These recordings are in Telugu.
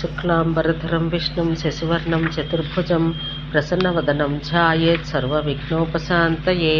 शुक्लाम्बरधरं विष्णुं शशिवर्णं चतुर्भुजं प्रसन्नवदनं ध्यायेत् सर्वविघ्नोपशान्तये।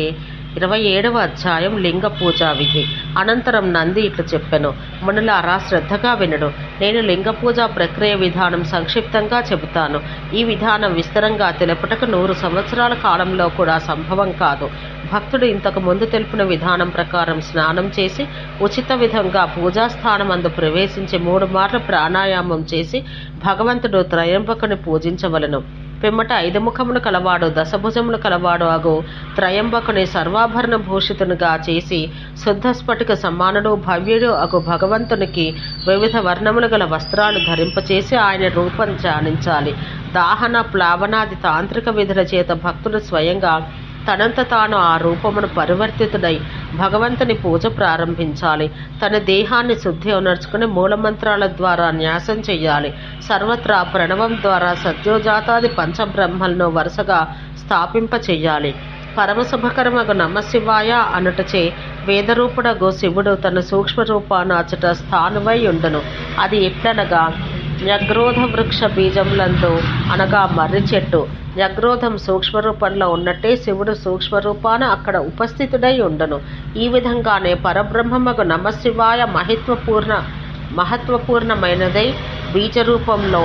ఇరవై ఏడవ అధ్యాయం లింగ పూజా విధి. అనంతరం నంది ఇట్లు చెప్పెను మునులారా శ్రద్ధగా వినడు. నేను లింగ పూజా ప్రక్రియ విధానం సంక్షిప్తంగా చెబుతాను. ఈ విధానం విస్తరంగా తెలుపుటకు నూరు సంవత్సరాల కాలంలో కూడా సంభవం కాదు. భక్తుడు ఇంతకు ముందు తెలిపిన విధానం ప్రకారం స్నానం చేసి ఉచిత విధంగా పూజాస్థానం అందు ప్రవేశించి మూడు మార్లు ప్రాణాయామం చేసి భగవంతుడు త్రయంబకుని పూజించవలను. పిమ్మట ఐదు ముఖములు కలవాడు దశభుజములు కలవాడు అగు. త్రయంబకుని సర్వాభరణ భూషితునిగా చేసి శుద్ధ స్ఫటిక సమానుడు భవ్యుడు అగు భగవంతునికి వివిధ వర్ణములు గల వస్త్రాలు ధరింపచేసి ఆయన రూపం ధ్యానించాలి దాహన ప్లావనాది తాంత్రిక విధుల చేత భక్తుడు స్వయంగా తనంత తాను ఆ రూపమును పరివర్తితుడై భగవంతుని పూజ ప్రారంభించాలి. తన దేహాన్ని శుద్ధి ఉనర్చుకుని మూలమంత్రాల ద్వారా న్యాసం చేయాలి. సర్వత్రా ప్రణవం ద్వారా సత్యోజాతాది పంచబ్రహ్మలను వరుసగా స్థాపింప చేయాలి. పరమశుభకరమగు నమశివాయ అనుటచే వేదరూపుడగు శివుడు తన సూక్ష్మ రూపాన్ని స్థానువై ఉండును. అది ఎట్లనగా న్యగ్రోధ వృక్ష బీజములందు అనగా మర్రి చెట్టు. జగ్రోధం సూక్ష్మరూపంలో ఉన్నట్టే శివుడు సూక్ష్మరూపాన అక్కడ ఉపస్థితుడై ఉండను. ఈ విధంగానే పరబ్రహ్మమగు నమశివాయ మహిత్వపూర్ణ మహత్వపూర్ణమైనదై బీజరూపంలో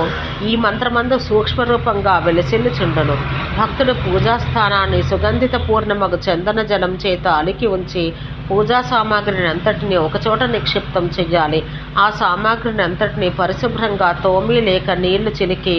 ఈ మంత్రమందు సూక్ష్మరూపంగా వెలిసిల్లుచుండను. భక్తుడు పూజాస్థానాన్ని సుగంధిత పూర్ణమగు చందన జలం చేత అలికి ఉంచి పూజా సామాగ్రిని అంతటిని ఒకచోట నిక్షిప్తం చెయ్యాలి. ఆ సామాగ్రిని అంతటిని పరిశుభ్రంగా తోమి లేక నీళ్ళు చిలికి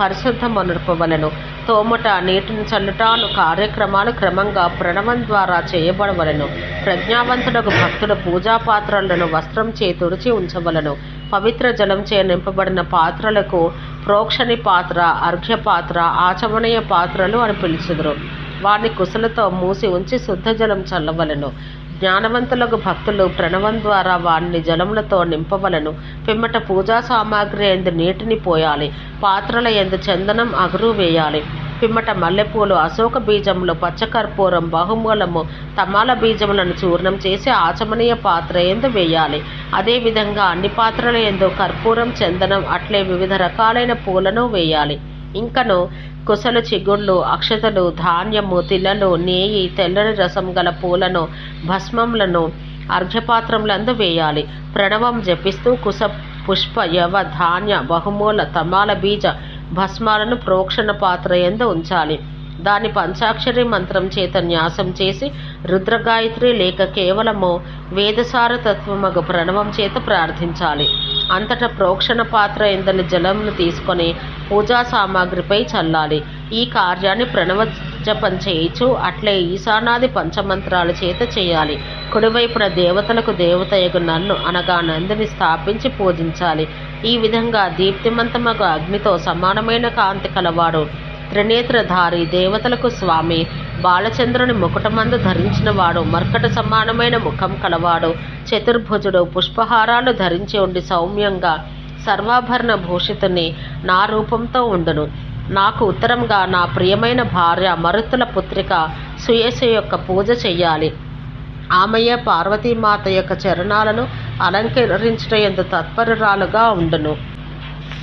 పరిశుద్ధమనుపవలను స్తోమట నీటిని చల్లుటాను కార్యక్రమాలు క్రమంగా ప్రణవం ద్వారా చేయబడవలను. ప్రజ్ఞావంతుడకు భక్తుడు పూజా పాత్రలను వస్త్రం చే తుడిచి ఉంచవలను. పవిత్ర జలం చే నింపబడిన పాత్రలకు ప్రోక్షణి పాత్ర అర్ఘ్య పాత్ర ఆచమనీయ పాత్రలు అని పిలుచుదురు. వారిని కుశలతో మూసి ఉంచి శుద్ధ జలం చల్లవలను. జ్ఞానవంతులకు భక్తులు ప్రణవం ద్వారా వారిని జలములతో నింపవలను. పిమ్మట పూజా సామాగ్రి ఎందు నీటిని పోయాలి. పాత్రల ఎందు చందనం అగురు వేయాలి. పిమ్మట మల్లెపూలు అశోక బీజములు పచ్చకర్పూరం బహుమూలము తమాల బీజములను చూర్ణం చేసి ఆచమనీయ పాత్ర ఎందు వేయాలి. అదేవిధంగా అన్ని పాత్రల ఎందు కర్పూరం చందనం అట్లే వివిధ రకాలైన పూలను వేయాలి. ఇంకను కుసలు చిగుళ్ళు అక్షతలు ధాన్యము తిల్లలు నేయి తెల్లని రసం గల పూలను భస్మములను అర్ఘ్యపాత్రములందు వేయాలి. ప్రణవం జపిస్తూ కుస పుష్ప యవ ధాన్య బహుమూల తమాల బీజ భస్మాలను ప్రోక్షణ పాత్ర ఎందు ఉంచాలి. దాని పంచాక్షరి మంత్రం చేత న్యాసం చేసి రుద్రగాయత్రి లేక కేవలము వేదసార తత్వమగు ప్రణవం చేత ప్రార్థించాలి. అంతటా ప్రోక్షణ పాత్ర ఎందని జలంను తీసుకొని పూజా సామాగ్రిపై చల్లాలి. ఈ కార్యాన్ని ప్రణవ జపం చేయించు అట్లే ఈశానాది పంచమంత్రాల చేత చేయాలి. కుడివైపున దేవతలకు దేవతయగు నన్ను అనగా నందిని స్థాపించి పూజించాలి. ఈ విధంగా దీప్తిమంతమగు అగ్నితో సమానమైన కాంతి కలవాడు. త్రినేత్రధారి దేవతలకు స్వామి. బాలచంద్రుని ముకుటమందు ధరించినవాడు మర్కట సమానమైన ముఖం కలవాడు. చతుర్భుజుడు పుష్పహారాలు ధరించి ఉండి సౌమ్యంగా సర్వాభరణ భూషితుని నా రూపంతో ఉండును. నాకు ఉత్తరంగా నా ప్రియమైన భార్య మరుతుల పుత్రిక సుయేసు యొక్క పూజ చెయ్యాలి. ఆమెయ పార్వతీమాత యొక్క చరణాలను అలంకరించట ఎందు తత్పరురాలుగా ఉండును.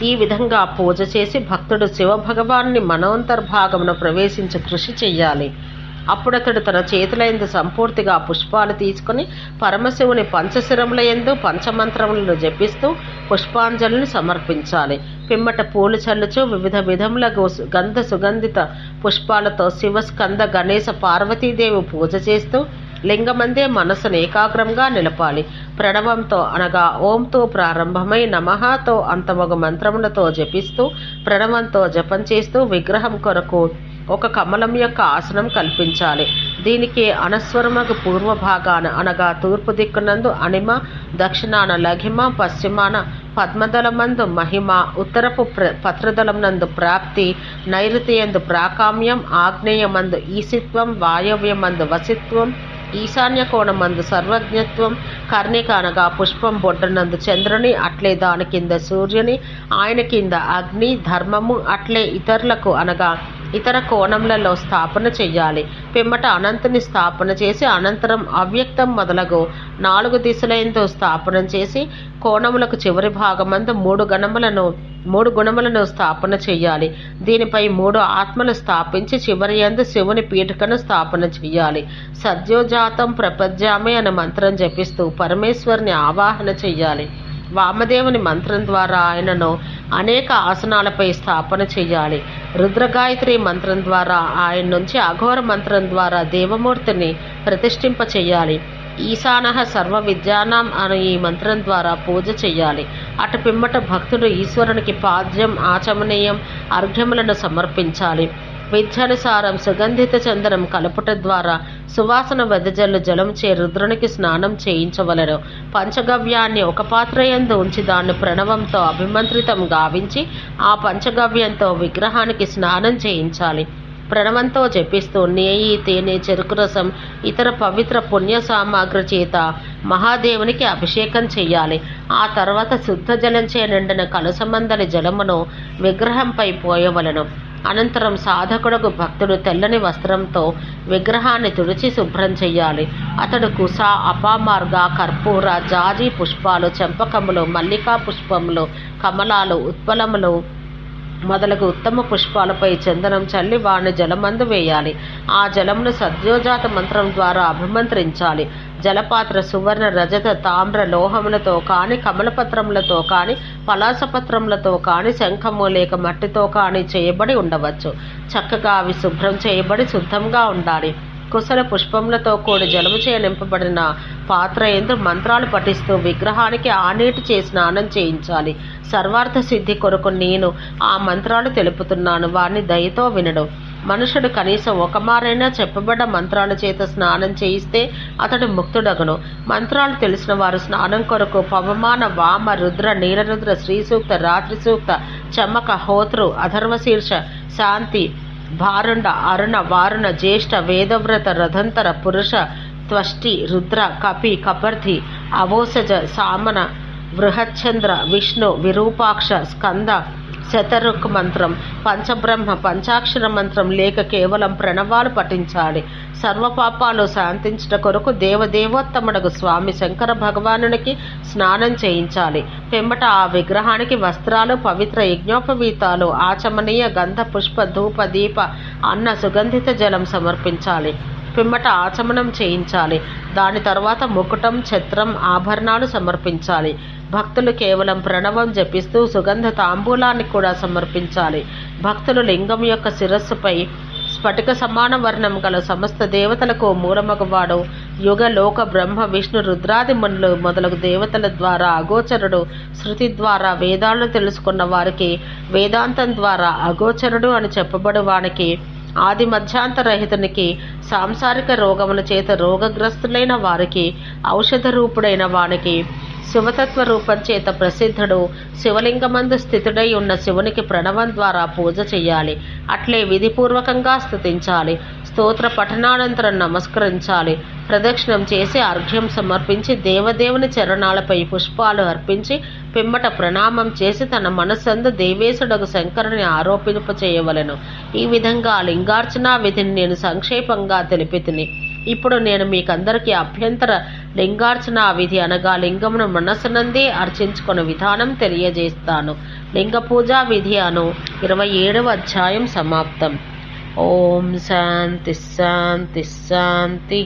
ఈ విధంగా పూజ చేసి భక్తుడు శివభగవాన్ని మనోంతర్భాగమును ప్రవేశించి కృషి చెయ్యాలి. అప్పుడతడు తన చేతులయందు సంపూర్తిగా పుష్పాలు తీసుకుని పరమశివుని పంచశిరముల ఎందు పంచమంత్రములను జపిస్తూ పుష్పాంజలిని సమర్పించాలి. పిమ్మట పూలు చల్లుచు వివిధ విధముల గంధ సుగంధిత పుష్పాలతో శివస్కంద గణేశ పార్వతీదేవి పూజ చేస్తూ లింగమందే మనసును ఏకాగ్రంగా నిలపాలి. ప్రణవంతో అనగా ఓంతో ప్రారంభమై నమహతో అంతమొగ మంత్రములతో జపిస్తూ ప్రణవంతో జపం చేస్తూ విగ్రహం కొరకు ఒక కమలం యొక్క ఆసనం కల్పించాలి. దీనికి అనస్వరమగు పూర్వ భాగాన అనగా తూర్పు దిక్కునందు అణిమ దక్షిణాన లఘిమ పశ్చిమాన పద్మదళమందు మహిమ ఉత్తరపు ప్ర పత్రదళం ప్రాప్తి నైరుతి ఎందు ప్రాకామ్యం ఆగ్నేయమందు ఈసిత్వం వాయవ్యమందు వసిత్వం ఈశాన్య కోణమందు సర్వజ్ఞత్వం కర్ణిక అనగా పుష్పం బొడ్డనందు చంద్రుని అట్లే దాని కింద సూర్యుని ఆయన కింద అగ్ని ధర్మము అట్లే ఇతరులకు అనగా ఇతర కోణములలో స్థాపన చెయ్యాలి. పిమ్మట అనంతుని స్థాపన చేసి అనంతరం అవ్యక్తం మొదలగు నాలుగు దిశలైందో స్థాపన చేసి కోణములకు చివరి భాగమందు మూడు గణములను మూడు గుణములను స్థాపన చేయాలి. దీనిపై మూడు ఆత్మలు స్థాపించి చివరి ఎందు శివుని పీఠికను స్థాపన చేయాలి. సద్యోజాతం ప్రపంచామే అనే మంత్రం జపిస్తూ పరమేశ్వరిని ఆవాహన చెయ్యాలి వామదేవుని మంత్రం ద్వారా ఆయనను అనేక ఆసనాలపై స్థాపన చేయాలి. రుద్రగాయత్రి మంత్రం ద్వారా ఆయన నుంచి అఘోర మంత్రం ద్వారా దేవమూర్తిని ప్రతిష్ఠింప చేయాలి ఈశాన సర్వ విద్యానాం అనే ఈ మంత్రం ద్వారా పూజ చేయాలి అటు పిమ్మట భక్తుడు ఈశ్వరునికి పాద్యం ఆచమనీయం అర్ఘ్యములను సమర్పించాలి. విద్యానుసారం సుగంధిత చందనం కలుపుట ద్వారా సువాసన వెదజల్లు జలం చే రుద్రునికి స్నానం చేయించవలరు పంచగవ్యాన్ని ఒక పాత్ర యందు ఉంచి దాన్ని ప్రణవంతో అభిమంత్రితం గావించి ఆ పంచగవ్యంతో విగ్రహానికి స్నానం చేయించాలి. ప్రణవంతో జపిస్తూ నేయి తేనె చెరుకు రసం ఇతర పవిత్ర పుణ్య సామాగ్రి చేత మహాదేవునికి అభిషేకం చేయాలి ఆ తర్వాత శుద్ధ జలంచే నిండిన కలసమందలి జలమును విగ్రహంపై పోయవలను. అనంతరం సాధకుడకు భక్తుడు తెల్లని వస్త్రంతో విగ్రహాన్ని తుడిచి శుభ్రం చెయ్యాలి. అతడు కుస అపామార్గ కర్పూర జాజి పుష్పాలు చెంపకములు మల్లికా పుష్పములు కమలాలు ఉత్పలములు మొదలగు ఉత్తమ పుష్పాలపై చందనం చల్లి వాడిని జలమందు వేయాలి. ఆ జలమును సద్యోజాత మంత్రం ద్వారా అభిమంత్రించాలి. జలపాత్ర సువర్ణ రజత తామ్ర లోహములతో కాని కమలపత్రములతో కాని పలాసపత్రములతో కాని శంఖము లేక మట్టితో కాని చేయబడి ఉండవచ్చు. చక్కగా అవి శుభ్రం చేయబడి శుద్ధంగా ఉండాలి. కుశల పుష్పములతో కూడి జలము చే నింపబడిన పాత్ర ఎందు మంత్రాలు పఠిస్తూ విగ్రహానికి ఆనేటి చేసి స్నానం చేయించాలి. సర్వార్థ సిద్ధి కొరకు నేను ఆ మంత్రాలు తెలుపుతున్నాను. వారిని దయతో వినడు. మనుషుడు కనీసం ఒక మారైనా చెప్పబడ్డ మంత్రాల చేత స్నానం చేయిస్తే అతడు ముక్తుడగను. మంత్రాలు తెలిసిన వారు స్నానం కొరకు పవమాన వామ రుద్ర నీలరుద్ర శ్రీసూక్త రాత్రి సూక్త చమక హోత్రు అధర్వశీర్ష శాంతి భారుండ అరుణ వారుణ జ్యేష్ఠ వేదవ్రత రథంతర పురుష త్వష్టి రుద్ర కపి కపర్థి అవోసజ సామన బృహచ్చంద్ర విష్ణు విరూపాక్ష స్కంద శతరుక్ మంత్రం పంచబ్రహ్మ పంచాక్షర మంత్రం లేక కేవలం ప్రణవాలు పఠించాలి. సర్వపాపాలు శాంతించట కొరకు దేవదేవోత్తముడకు స్వామి శంకర భగవానునికి స్నానం చేయించాలి. పెంబట ఆ విగ్రహానికి వస్త్రాలు పవిత్ర యజ్ఞోపవీతాలు ఆచమనీయ గంధ పుష్ప ధూప దీప అన్న సుగంధిత జలం సమర్పించాలి. పిమ్మట ఆచమనం చేయించాలి. దాని తర్వాత ముకుటం ఛత్రం ఆభరణాలు సమర్పించాలి. భక్తులు కేవలం ప్రణవం జపిస్తూ సుగంధ తాంబూలాన్ని కూడా సమర్పించాలి. భక్తులు లింగం యొక్క శిరస్సుపై స్ఫటిక సమాన వర్ణం గల సమస్త దేవతలకు మూలమగవాడు. యుగ లోక బ్రహ్మ విష్ణు రుద్రాది మునులు మొదలగు దేవతల ద్వారా అగోచరుడు శృతి ద్వారా వేదాలను తెలుసుకున్న వారికి వేదాంతం ద్వారా అగోచరుడు అని చెప్పబడు వానికి ఆది మధ్యాంతరహితునికి సాంసారిక రోగముల చేత రోగగ్రస్తులైన వారికి ఔషధ రూపుడైన వానికి శివతత్వ రూపం చేత ప్రసిద్ధుడు. శివలింగమందు స్థితుడై ఉన్న శివునికి ప్రణవం ద్వారా పూజ చేయాలి అట్లే విధిపూర్వకంగా స్థుతించాలి స్తోత్ర పఠనానంతరం నమస్కరించాలి. ప్రదక్షిణం చేసి అర్ఘ్యం సమర్పించి దేవదేవుని చరణాలపై పుష్పాలు అర్పించి పిమ్మట ప్రణామం చేసి తన మనస్సందు దేవేశుడకు శంకరుని ఆరోపింప చేయవలెను ఈ విధంగా లింగార్చనా విధిని నేను సంక్షేపంగా తెలిపితిని. ఇప్పుడు నేను మీకందరికీ అభ్యంతర లింగార్చన విధి అనగా లింగమును మనస్సునందే అర్చించుకున్న విధానం తెలియజేస్తాను. లింగ పూజా విధి అను ఇరవై ఏడవ అధ్యాయం సమాప్తం. ఓం శాంతి శాంతి శాంతి.